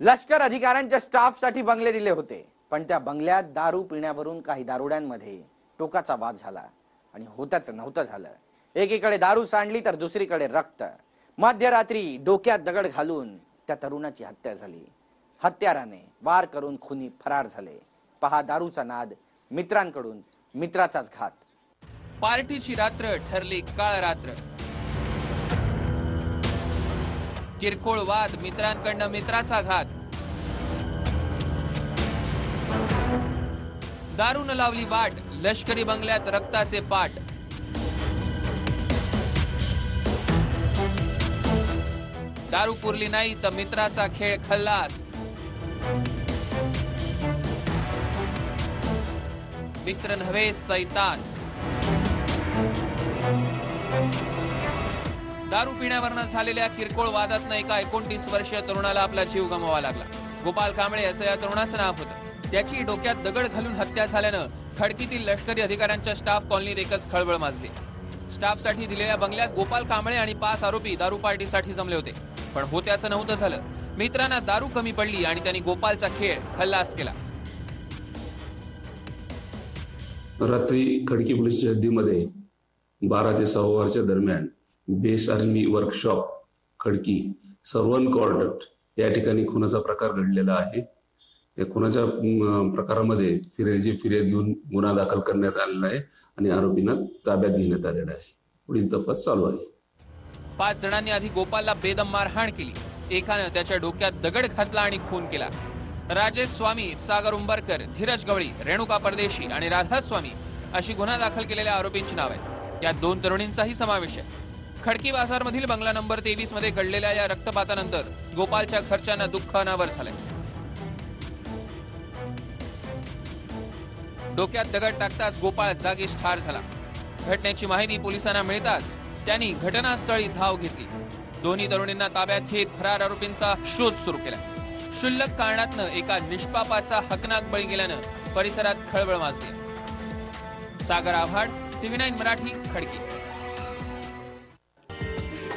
लष्कर अधिकाऱ्यांच्या स्टाफसाठी बंगले दिले होते. पण त्या बंगल्यात दारू पिण्यावरून काही दारुड्यांमध्ये टोकाचा वाद झाला आणि होताच नव्हतं झालं. एकीकडे दारू सांडली तर दुसरीकडे रक्त. मध्यरात्री डोक्यात दगड घालून त्या तरुणाची हत्या झाली. हत्याराने वार करून खुनी फरार झाले. पहा दारूचा नाद मित्रांकडून मित्राचाच घात. पार्टीची रात्र ठरली काळ रात्र किरकोळ वाद मित्रांकडनं मित्राचा घात दारून लावली वाट, लष्करी बंगल्यात रक्ताचे पाट. दारू पुरली नाही तर मित्राचा खेळ खल्लास. मित्र नव्हे सैतान. दारू पिण्यावरनं झालेल्या किरकोळ वादातनं एका एकोणतीस वर्षीय तरुणाला आपला जीव गमवावा लागला. गोपाल कांबळे असं या तरुणाचं नाव होतं. त्याची डोक्यात दगड घालून हत्या झाल्यानं खडकीतील लष्करी अधिकाऱ्यांच्या स्टाफ कॉलनीत एकच खळबळ माजली. स्टाफसाठी दिलेल्या बंगल्यात गोपाल कांबळे आणि पाच आरोपी दारू पार्टीसाठी जमले होते. पण होत्याचं नव्हतं झालं. मित्रांना दारू कमी पडली आणि त्यांनी गोपालचा खेळ खल्लास केला. रात्री खडकी पोलीस हद्दीमध्ये बारा ते सहा वर्षा दरम्यान base army workshop Khadki servant quarter या ठिकाणी खुनाचा प्रकार घडलेला आहे. या खुनाच्या प्रकारामध्ये फिर्यादी फिर्याद घेऊन गुन्हा दाखल करण्यात आलेला आहे आणि आरोपींना ताब्यात घेण्यात आलेला आहे. पुढील तपास चालू आहे. पाच जणांनी आधी गोपालला बेदम मारहाण केली. एकानं त्याच्या डोक्यात दगड घातला आणि खून केला. राजेश स्वामी सागर उंबरकर धीरज गवळी रेणुका परदेशी आणि राधा स्वामी अशी गुन्हा दाखल केलेल्या आरोपींची नाव आहेत. यात दोन तरुणींचाही समावेश आहे. खडकी बाजार मधील बंगला नंबर तेवीसमध्ये घडलेल्या या रक्तपातानंतर गोपालच्या खर्चांना दुःख अनावर झालंय. डोक्यात दगड टाकताच गोपाळ जागीच ठार झाला. घटनेची माहिती पोलिसांना मिळताच त्यांनी घटनास्थळी धाव घेतली. दोन्ही तरुणींना ताब्यात घेत फरार आरोपींचा शोध सुरू केला. क्षुल्लक कारणातनं एका निष्पापाचा हकनाक बळी गेल्यानं परिसरात खळबळ माजली. Sagar Avhad TV nine Marathi Khadki.